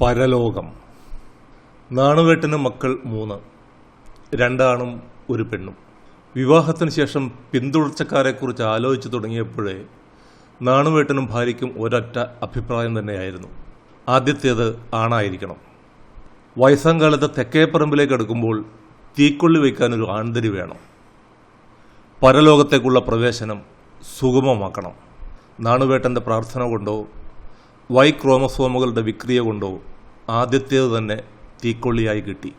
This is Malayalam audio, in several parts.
പരലോകം. നാണുകെട്ടിന് മക്കൾ മൂന്ന്. രണ്ടാണും ഒരു പെണ്ണും. വിവാഹത്തിന് ശേഷം പിന്തുടർച്ചക്കാരെക്കുറിച്ച് ആലോചിച്ച് തുടങ്ങിയപ്പോഴേ നാണുവേട്ടനും ഭാര്യയ്ക്കും ഒരൊറ്റ അഭിപ്രായം തന്നെയായിരുന്നു. ആദ്യത്തേത് ആണായിരിക്കണം. വയസ്സാം കാലത്ത് തെക്കേപ്പറമ്പിലേക്ക് അടുക്കുമ്പോൾ തീക്കൊള്ളി വയ്ക്കാനൊരു ആൺതരി വേണം. പരലോകത്തേക്കുള്ള പ്രവേശനം സുഗമമാക്കണം. നാണുവേട്ടന്റെ പ്രാർത്ഥന കൊണ്ടോ വൈ ക്രോമസോമുകളുടെ വിക്രിയ കൊണ്ടോ ആദ്യത്തേത് തന്നെ തീക്കൊള്ളിയായി കിട്ടി.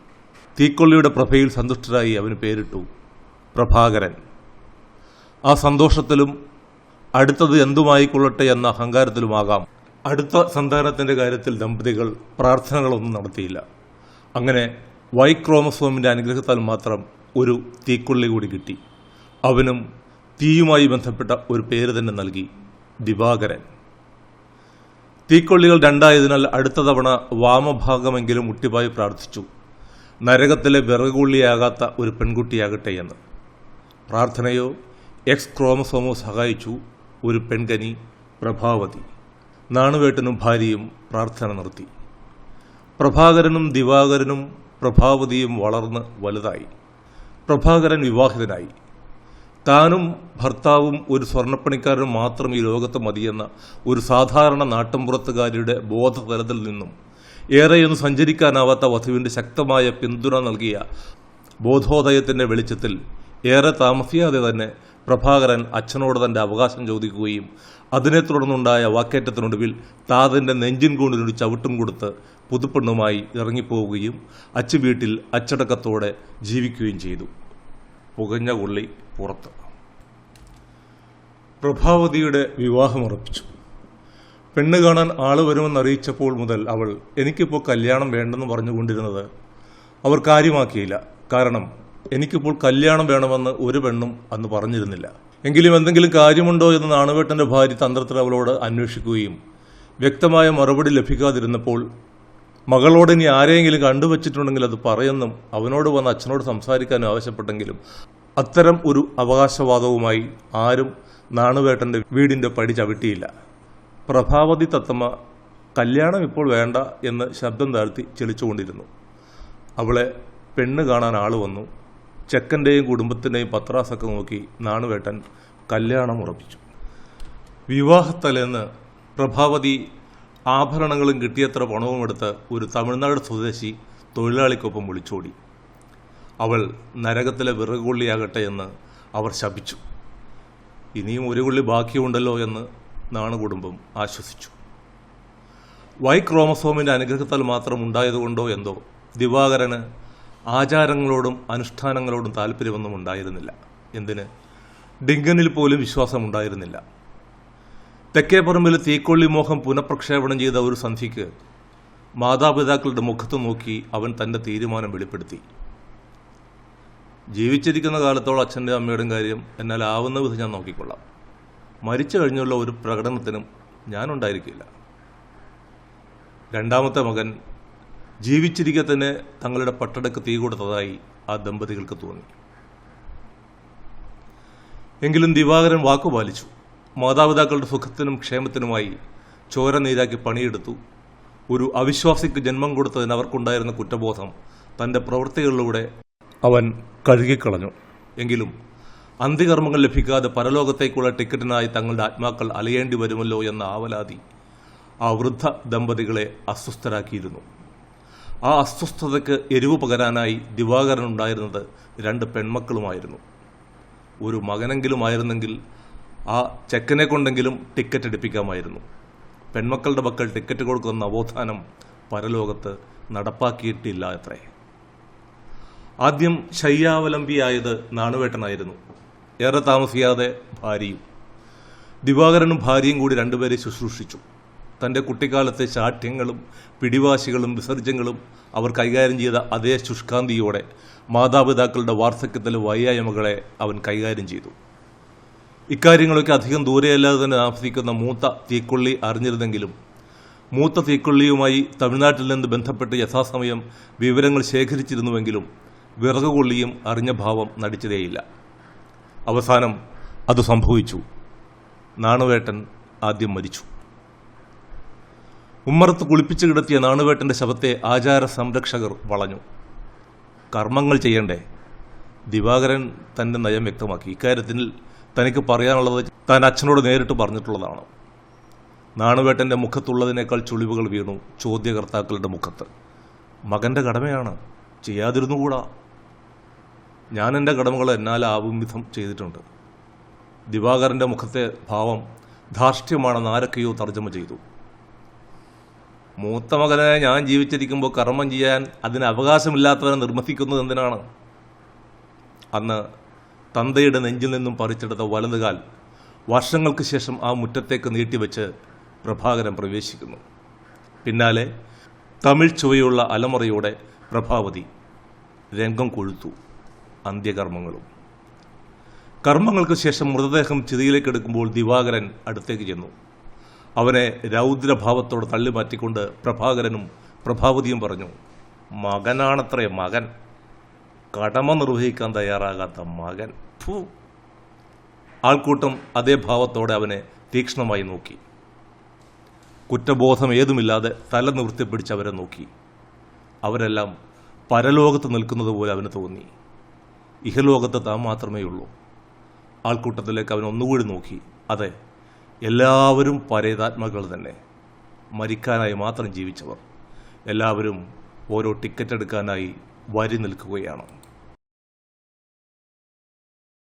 തീക്കൊള്ളിയുടെ പ്രഭയിൽ സന്തുഷ്ടരായി അവന് പേരിട്ടു പ്രഭാകരൻ. ആ സന്തോഷത്തിലും അടുത്തത് എന്തുമായിക്കൊള്ളട്ടെ എന്ന അഹങ്കാരത്തിലുമാകാം. അടുത്ത സന്താനത്തിന്റെ കാര്യത്തിൽ ദമ്പതികൾ പ്രാർത്ഥനകളൊന്നും നടത്തിയില്ല. അങ്ങനെ വൈ ക്രോമസോമിന്റെ അനുഗ്രഹത്താൽ മാത്രം ഒരു തീക്കൊള്ളി കൂടി കിട്ടി. അവനും തീയുമായി ബന്ധപ്പെട്ട ഒരു പേര് തന്നെ നൽകി ദിവാകരൻ. തീക്കൊള്ളികൾ രണ്ടായതിനാൽ അടുത്ത തവണ വാമഭാഗമെങ്കിലും മുട്ടിപ്പായി പ്രാർത്ഥിച്ചു. നരകത്തിലെ വിറകുള്ളിയാകാത്ത ഒരു പെൺകുട്ടിയാകട്ടെ എന്ന്. പ്രാർത്ഥനയോ എക്സ് ക്രോമസോമോ സഹായിച്ചു ഒരു പെൺകനി പ്രഭാവതി. നാണുവേട്ടനും ഭാര്യയും പ്രാർത്ഥന നിർത്തി. പ്രഭാകരനും ദിവാകരനും പ്രഭാവതിയും വളർന്ന് വലുതായി. പ്രഭാകരൻ വിവാഹിതനായി. താനും ഭർത്താവും ഒരു സ്വർണപ്പണിക്കാരനും മാത്രം ഈ ലോകത്ത് മതിയെന്ന ഒരു സാധാരണ നാട്ടിൻപുറത്തുകാരിയുടെ ബോധതലത്തിൽ നിന്നും ഏറെയൊന്നും സഞ്ചരിക്കാനാവാത്ത വധുവിന്റെ ശക്തമായ പിന്തുണ നൽകിയ ബോധോദയത്തിന്റെ വെളിച്ചത്തിൽ ഏറെ താമസിയാതെ തന്നെ പ്രഭാകരൻ അച്ഛനോട് തന്റെ അവകാശം ചോദിക്കുകയും അതിനെ തുടർന്നുണ്ടായ വാക്കേറ്റത്തിനൊടുവിൽ താതന്റെ നെഞ്ചിൻ കൂണിനൊരു ചവിട്ടും കൊടുത്ത് പുതുപ്പെണ്ണുമായി ഇറങ്ങിപ്പോവുകയും അച്ചു വീട്ടിൽ അച്ചടക്കത്തോടെ ജീവിക്കുകയും ചെയ്തു. പുകഞ്ഞ ഉള്ളി പുറത്ത്. പ്രഭാവതിയുടെ വിവാഹമുറപ്പിച്ചു പെണ്ണ് കാണാൻ ആൾ വരുമെന്ന് അറിയിച്ചപ്പോൾ മുതൽ അവൾ എനിക്കിപ്പോൾ കല്യാണം വേണ്ടെന്ന് പറഞ്ഞുകൊണ്ടിരുന്നത് അവർ കാര്യമാക്കിയില്ല. കാരണം എനിക്കിപ്പോൾ കല്യാണം വേണമെന്ന് ഒരു പെണ്ണും അന്ന് പറഞ്ഞിരുന്നില്ല. എങ്കിലും എന്തെങ്കിലും കാര്യമുണ്ടോ എന്ന് നാണുവേട്ടന്റെ ഭാര്യ തന്ത്രത്തിൽ അവളോട് അന്വേഷിക്കുകയും വ്യക്തമായ മറുപടി ലഭിക്കാതിരുന്നപ്പോൾ മകളോട് ഇനി ആരെയെങ്കിലും കണ്ടുവച്ചിട്ടുണ്ടെങ്കിൽ അത് പറയുന്നും അവനോട് വന്ന് അച്ഛനോട് സംസാരിക്കാനും ആവശ്യപ്പെട്ടെങ്കിലും അത്തരം ഒരു അവകാശവാദവുമായി ആരും നാണുവേട്ടന്റെ വീടിന്റെ പടി ചവിട്ടിയില്ല. പ്രഭാവതി തത്തമ്മ കല്യാണം ഇപ്പോൾ വേണ്ട എന്ന് ശബ്ദം താഴ്ത്തി ചെളിച്ചുകൊണ്ടിരുന്നു. അവളെ പെണ്ണ് കാണാൻ ആൾ വന്നു. ചെക്കന്റെയും കുടുംബത്തിന്റെയും പത്രാസൊക്കെ നോക്കി നാണുവേട്ടൻ കല്യാണം ഉറപ്പിച്ചു. വിവാഹത്തലേന്ന് പ്രഭാവതി ആഭരണങ്ങളും കിട്ടിയത്ര പണവും എടുത്ത് ഒരു തമിഴ്നാട് സ്വദേശി തൊഴിലാളിക്കൊപ്പം വിളിച്ചോടി. അവൾ നരകത്തിലെ വിറകുള്ളിയാകട്ടെ എന്ന് അവർ ശപിച്ചു. ഇനിയും ഒരു കുള്ളി ബാക്കിയുണ്ടല്ലോ എന്ന് നാണുകുടുംബം ആശ്വസിച്ചു. വൈ ക്രോമസോമിന്റെ അനുഗ്രഹത്താൽ മാത്രം ഉണ്ടായതുകൊണ്ടോ എന്തോ ദിവാകരന് ആചാരങ്ങളോടും അനുഷ്ഠാനങ്ങളോടും താല്പര്യമൊന്നും ഉണ്ടായിരുന്നില്ല. എന്തിന്? ഡിങ്കനിൽ പോലും വിശ്വാസമുണ്ടായിരുന്നില്ല. തെക്കേപ്പറമ്പിൽ തീക്കൊള്ളി മോഹം പുനഃപ്രക്ഷേപണം ചെയ്ത ഒരു സന്ധിക്ക് മാതാപിതാക്കളുടെ മുഖത്ത് നോക്കി അവൻ തന്റെ തീരുമാനം വെളിപ്പെടുത്തി. ജീവിച്ചിരിക്കുന്ന കാലത്തോളം അച്ഛന്റെ അമ്മയുടെയും കാര്യം എന്നാൽ ആവുന്ന വിധം ഞാൻ നോക്കിക്കൊള്ളാം. മരിച്ചു കഴിഞ്ഞുള്ള ഒരു പ്രകടനത്തിനും ഞാനുണ്ടായിരിക്കില്ല രണ്ടാമത്തെ മകൻ ജീവിച്ചിരിക്കെ തന്നെ തങ്ങളുടെ പട്ടടക്ക് തീ കൊടുത്തതായി ആ ദമ്പതികൾക്ക് തോന്നി. എങ്കിലും ദിവാകരൻ വാക്കു പാലിച്ചു. മാതാപിതാക്കളുടെ സുഖത്തിനും ക്ഷേമത്തിനുമായി ചോര നീരാക്കി പണിയെടുത്തു. ഒരു അവിശ്വാസിക്ക് ജന്മം കൊടുത്തതിന് അവർക്കുണ്ടായിരുന്ന കുറ്റബോധം തന്റെ പ്രവൃത്തികളിലൂടെ അവൻ കഴുകിക്കളഞ്ഞു. എങ്കിലും അന്ത്യകർമ്മങ്ങൾ ലഭിക്കാതെ പരലോകത്തേക്കുള്ള ടിക്കറ്റിനായി തങ്ങളുടെ ആത്മാക്കൾ അലയേണ്ടി വരുമല്ലോ എന്ന ആവലാതി ആ വൃദ്ധ ദമ്പതികളെ അസ്വസ്ഥരാക്കിയിരുന്നു. ആ അസ്വസ്ഥതയ്ക്ക് എരിവ് പകരാനായി ദിവാകരൻ ഉണ്ടായിരുന്നത് രണ്ട് പെൺമക്കളുമായിരുന്നു. ഒരു മകനെങ്കിലുമായിരുന്നെങ്കിൽ ആ ചെക്കനെ കൊണ്ടെങ്കിലും ടിക്കറ്റ് എടുപ്പിക്കാമായിരുന്നു. പെൺമക്കളുടെ മക്കൾ ടിക്കറ്റ് കൊടുക്കുന്ന നവോത്ഥാനം പരലോകത്ത് നടപ്പാക്കിയിട്ടില്ല അത്രേ. ആദ്യം ശയ്യാവലംബിയായത് നാണുവേട്ടനായിരുന്നു. ഏറെ താമസിയാതെ ഭാര്യയും. ദിവാകരനും ഭാര്യയും കൂടി രണ്ടുപേരെ ശുശ്രൂഷിച്ചു. തന്റെ കുട്ടിക്കാലത്തെ ശാഠ്യങ്ങളും പിടിവാശികളും വിസർജ്യങ്ങളും അവർ കൈകാര്യം ചെയ്ത അതേ ശുഷ്കാന്തിയോടെ മാതാപിതാക്കളുടെ വാർദ്ധക്യത്തിലെ വയ്യായ്മകളെ അവൻ കൈകാര്യം ചെയ്തു. ഇക്കാര്യങ്ങളൊക്കെ അധികം ദൂരെയല്ലാതെ തന്നെ താമസിക്കുന്ന മൂത്ത തീക്കൊള്ളി അറിഞ്ഞിരുന്നെങ്കിലും മൂത്ത തീക്കൊള്ളിയുമായി തമിഴ്നാട്ടിൽ നിന്ന് ബന്ധപ്പെട്ട് യഥാസമയം വിവരങ്ങൾ ശേഖരിച്ചിരുന്നുവെങ്കിലും വിറകുകൊള്ളിയും അറിഞ്ഞ ഭാവം നടിച്ചതേയില്ല. അവസാനം അത് സംഭവിച്ചു. നാണുവേട്ടൻ ആദ്യം മരിച്ചു. ഉമ്മറത്ത് കുളിപ്പിച്ച് കിടത്തിയ നാണുവേട്ടന്റെ ശവത്തെ ആചാര സംരക്ഷകർ വളഞ്ഞു. കർമ്മങ്ങൾ ചെയ്യണ്ടേ? ദിവാകരൻ തന്റെ നയം വ്യക്തമാക്കി. ഇക്കാര്യത്തിൽ തനിക്ക് പറയാനുള്ളത് താൻ അച്ഛനോട് നേരിട്ട് പറഞ്ഞിട്ടുള്ളതാണ്. നാണുവേട്ടന്റെ മുഖത്തുള്ളതിനേക്കാൾ ചുളിവുകൾ വീണു ചോദ്യകർത്താക്കളുടെ മുഖത്ത്. മകന്റെ കടമയാണ്. ചെയ്യാതിരുന്നുകൂടാ. ഞാൻ എന്റെ കടമകൾ എന്നാലാവും വിധം ചെയ്തിട്ടുണ്ട്. ദിവാകരന്റെ മുഖത്തെ ഭാവം ധാർഷ്ട്യമാണെന്ന് ആരൊക്കെയോ തർജമ ചെയ്തു. മൂത്ത മകനെ ഞാൻ ജീവിച്ചിരിക്കുമ്പോൾ കർമ്മം ചെയ്യാൻ അതിന് അവകാശമില്ലാത്തവനെ നിർമ്മിക്കുന്നത് എന്തിനാണ്? അന്ന് തന്തയുടെ നെഞ്ചിൽ നിന്നും പറിച്ചെടുത്ത വലതുകാൽ വർഷങ്ങൾക്ക് ശേഷം ആ മുറ്റത്തേക്ക് നീട്ടിവെച്ച് പ്രഭാകരൻ പ്രവേശിക്കുന്നു. പിന്നാലെ തമിഴ് ചുവയുള്ള അലമുറയോടെ പ്രഭാവതി രംഗം കൊഴുത്തു അന്ത്യകർമ്മങ്ങളും. കർമ്മങ്ങൾക്ക് ശേഷം മൃതദേഹം ചിതയിലേക്ക് എടുക്കുമ്പോൾ ദിവാകരൻ അടുത്തേക്ക് ചെന്നു. അവനെ രൗദ്രഭാവത്തോടെ തള്ളി മാറ്റിക്കൊണ്ട് പ്രഭാകരനും പ്രഭാവതിയും പറഞ്ഞു മകനാണത്രേ മകൻ. കടമ നിർവഹിക്കാൻ തയ്യാറാകാത്ത മകൻ ഫൂ. ആൾക്കൂട്ടം അതേ ഭാവത്തോടെ അവനെ തീക്ഷ്ണമായി നോക്കി. കുറ്റബോധം ഏതുമില്ലാതെ തല നിവൃത്തിപ്പിടിച്ച് അവരെ നോക്കി. അവരെല്ലാം പരലോകത്ത് നിൽക്കുന്നത് പോലെ അവന് തോന്നി. ഇഹലോകത്ത് താൻ മാത്രമേ ഉള്ളൂ. ആൾക്കൂട്ടത്തിലേക്ക് അവൻ ഒന്നുകൂടി നോക്കി. അതെ എല്ലാവരും പരേതാത്മകൾ തന്നെ. മരിക്കാനായി മാത്രം ജീവിച്ചവർ. എല്ലാവരും ഓരോ ടിക്കറ്റ് എടുക്കാനായി വരി നിൽക്കുകയാണ്.